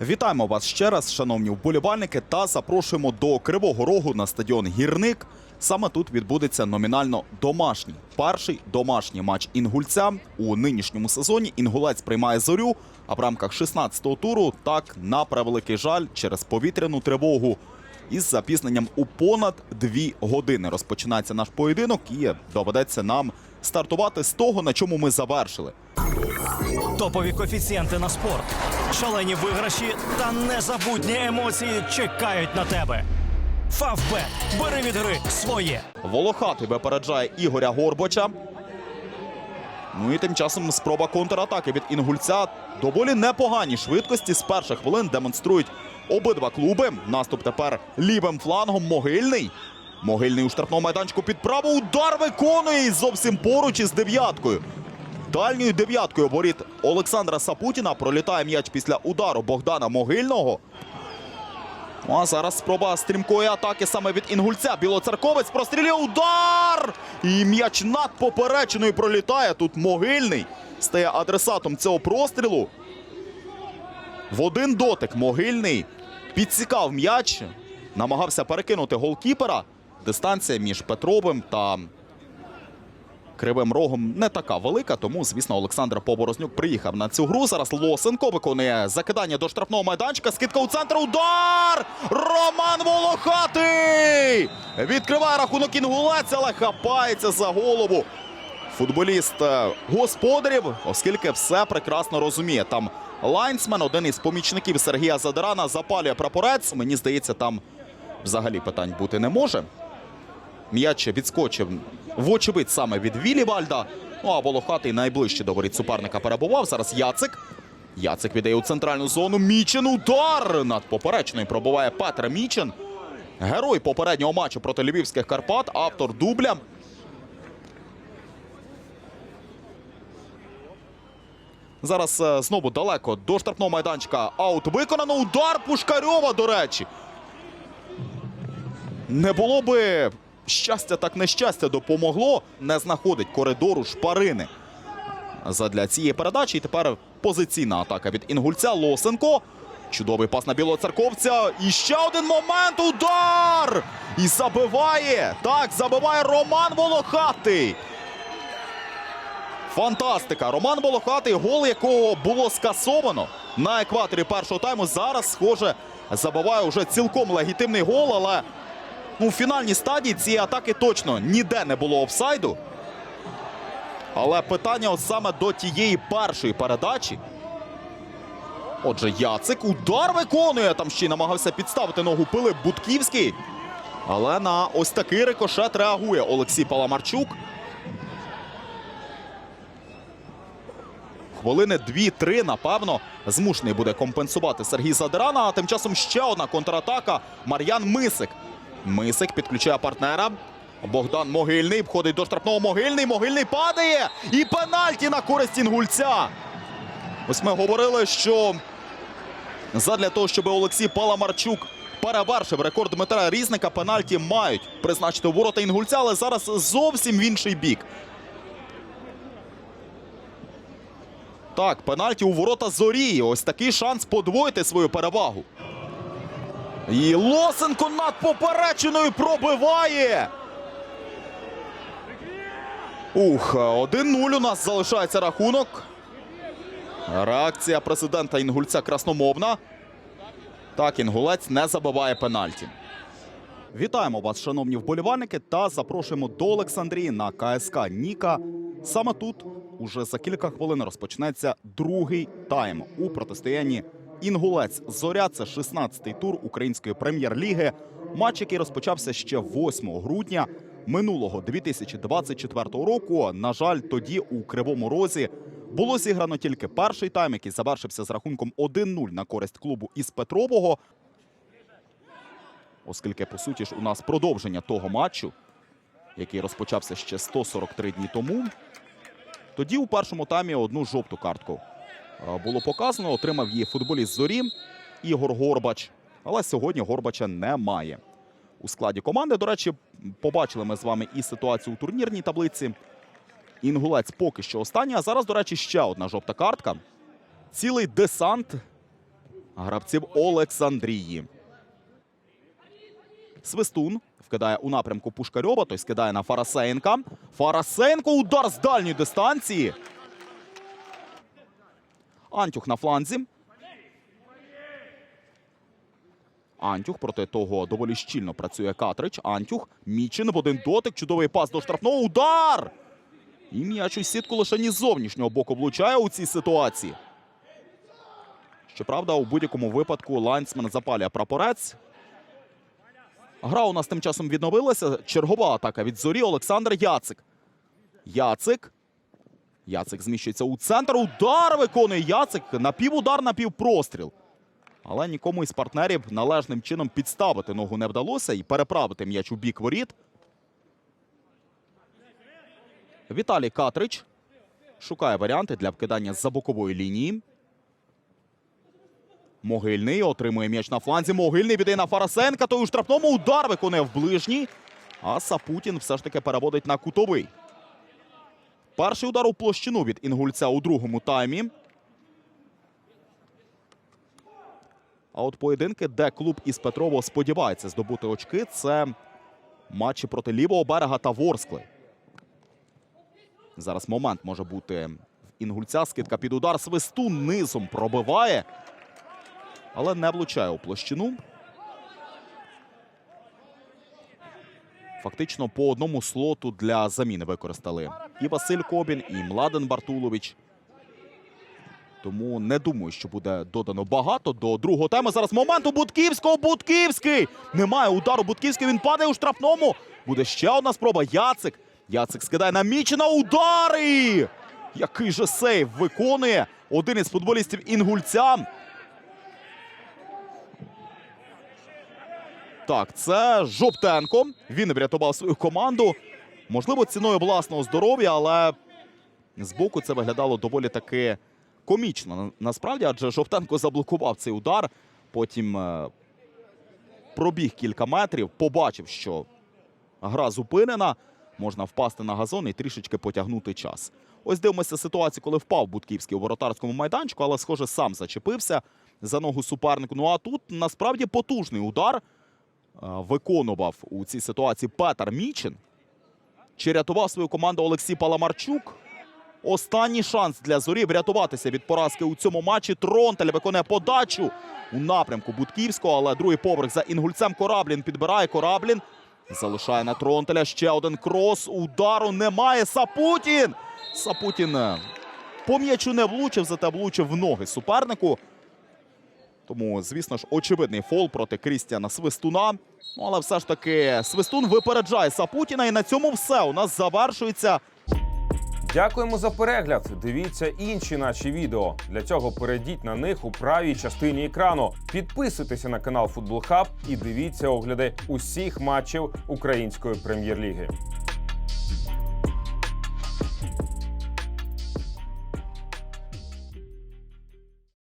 Вітаємо вас ще раз, шановні вболівальники, та запрошуємо до Кривого Рогу на стадіон Гірник. Саме тут відбудеться номінально домашній перший домашній матч інгульця у нинішньому сезоні. Інгулець приймає зорю. А в рамках 16-го туру так на превеликий жаль через повітряну тривогу. Із запізненням у понад дві години розпочинається наш поєдинок, і доведеться нам стартувати з того, на чому ми завершили. Топові коефіцієнти на спорт, шалені виграші та незабутні емоції чекають на тебе. Фавбет. Бери від гри своє. Волохатий випереджає Ігоря Горбача. Ну і тим часом спроба контратаки від інгульця. Доволі непогані швидкості з перших хвилин демонструють обидва клуби. Наступ тепер лівим флангом Могильний. Могильний у штрафному майданчику під право. Удар виконує зовсім поруч із дев'яткою. Дальньою дев'яткою воріт Олександра Сапутіна пролітає м'яч після удару Богдана Могильного. Ну, а зараз спроба стрімкої атаки саме від інгульця. Білоцерковець прострілює удар! І м'яч над поперечиною пролітає. Тут могильний стає адресатом цього прострілу. В один дотик могильний підсікав м'яч, намагався перекинути голкіпера. Дистанція між Петровим та Кривим рогом не така велика, тому, звісно, Олександр Поборознюк приїхав на цю гру. Зараз Лосенко виконує закидання до штрафного майданчика. Скидка у центр. Удар! Роман Волохатий! Відкриває рахунок інгулець, але хапається за голову. Футболіст е, господарів, оскільки все прекрасно розуміє. Там лайнсмен, один із помічників Сергія Задирана, запалює прапорець. Мені здається, там взагалі питань бути не може. М'яч відскочив вочевидь саме від Вілівальда. Ну а Волохатий найближче до воріт суперника перебував. Зараз Яцик. Яцик віддає у центральну зону. Мічен удар над поперечною пробуває Петр Мічен. Герой попереднього матчу проти Львівських Карпат, автор дубля. Зараз е, знову далеко до штрафного майданчика. Аут виконано. Удар Пушкарьова, до речі. Не було би щастя, так нещастя допомогло. Не знаходить коридору шпарини. Задля цієї передачі. Тепер позиційна атака від інгульця Лосенко. Чудовий пас на білоцерковця. І ще один момент. Удар! І забиває. Так, забиває Роман Волохатий. Фантастика! Роман Волохатий, гол якого було скасовано на екваторі першого тайму. Зараз, схоже, забиває вже цілком легітимний гол, але в фінальній стадії цієї атаки точно ніде не було офсайду. Але питання от саме до тієї першої передачі. Отже, Яцик удар виконує. Там ще й намагався підставити ногу Пилип Будківський. Але на ось такий рикошет реагує Олексій Паламарчук. Хвилини 2-3, напевно, змушений буде компенсувати Сергій Задирана. А тим часом ще одна контратака. Мар'ян Мисик. Мисик підключає партнера. Богдан Могильний входить до штрафного Могильний. Могильний падає. І пенальті на користь інгульця. Ось ми говорили, що задля того, щоб Олексій Паламарчук перевершив рекорд Дмитра Різника, пенальті мають призначити ворота інгульця, але зараз зовсім в інший бік. Так, пенальті у ворота зорі. Ось такий шанс подвоїти свою перевагу. І Лосенко над поперечиною пробиває. Ух, 1-0 у нас залишається рахунок. Реакція президента Інгульця красномовна. Так, інгулець не забиває пенальті. Вітаємо вас, шановні вболівальники, та запрошуємо до Олександрії на КСК Ніка. Саме тут уже за кілька хвилин розпочнеться другий тайм у протистоянні Інгулець Зоря. Це 16-й тур української прем'єр-ліги. Матч, який розпочався ще 8 грудня минулого 2024 року. На жаль, тоді у Кривому Розі було зіграно тільки перший тайм, який завершився з рахунком 1-0 на користь клубу із Петрового. Оскільки, по суті ж, у нас продовження того матчу, який розпочався ще 143 дні тому. Тоді у першому таймі одну жовту картку було показано. Отримав її футболіст зорі Ігор Горбач. Але сьогодні Горбача немає у складі команди. До речі, побачили ми з вами і ситуацію у турнірній таблиці. Інгулець поки що останній. А зараз, до речі, ще одна жовта картка. Цілий десант гравців Олександрії. Свистун вкидає у напрямку Пушкарьова, той скидає на Фарасенка. Фарасенко удар з дальньої дистанції. Антюх на фланзі. Антюх проти того доволі щільно працює Катрич. Антюх. Мічин в один дотик. Чудовий пас до штрафного. Удар! І м'яч у сітку лише ні з зовнішнього боку влучає у цій ситуації. Щоправда, у будь-якому випадку лайнсмен запалює прапорець. Гра у нас тим часом відновилася. Чергова атака від зорі. Олександр Яцик. Яцик. Яцик зміщується у центр. Удар виконує Яцик. Напівудар, напівпростріл. Але нікому із партнерів належним чином підставити ногу не вдалося і переправити м'яч у бік воріт. Віталій Катрич шукає варіанти для вкидання з-за бокової лінії. Могильний отримує м'яч на фланзі. Могильний віддає на Фарасенка. Той у штрафному удар виконує в ближній. А Сапутін все ж таки переводить на кутовий. Перший удар у площину від інгульця у другому таймі. А от поєдинки, де клуб із Петрово сподівається здобути очки, це матчі проти лівого берега та Ворскли. Зараз момент може бути в інгульця. Скидка під удар. Свистун низом пробиває, але не влучає у площину. Фактично по одному слоту для заміни використали і Василь Кобін, і Младен Бартулович. Тому не думаю, що буде додано багато до другого тайму. Зараз момент у Будківського. Будківський! Немає удару. Будківський він падає у штрафному. Буде ще одна спроба. Яцик. Яцик скидає на Мічина. Удари! Який же сейв виконує один із футболістів інгульця. Так, це Жовтенко. Він врятував свою команду. Можливо, ціною власного здоров'я, але збоку це виглядало доволі таки комічно. Насправді, адже Жовтенко заблокував цей удар. Потім е, пробіг кілька метрів, побачив, що гра зупинена. Можна впасти на газон і трішечки потягнути час. Ось дивимося ситуацію, коли впав Будківський у воротарському майданчику, але, схоже, сам зачепився за ногу супернику. Ну а тут насправді потужний удар виконував у цій ситуації Петер Мічин. Чи рятував свою команду Олексій Паламарчук? Останній шанс для зорі врятуватися від поразки у цьому матчі. Тронтель виконує подачу у напрямку Будківського, але другий поверх за інгульцем Кораблін підбирає Кораблін. Залишає на Тронтеля ще один крос. Удару немає. Сапутін! Сапутін е, по м'ячу не влучив, зате влучив в ноги супернику. Тому, звісно ж, очевидний фол проти Крістіана Свистуна. Ну, але все ж таки Свистун випереджає Сапутіна. І на цьому все. У нас завершується Дякуємо за перегляд. Дивіться інші наші відео. Для цього перейдіть на них у правій частині екрану. Підписуйтеся на канал Футбол Хаб і дивіться огляди усіх матчів української прем'єр-ліги.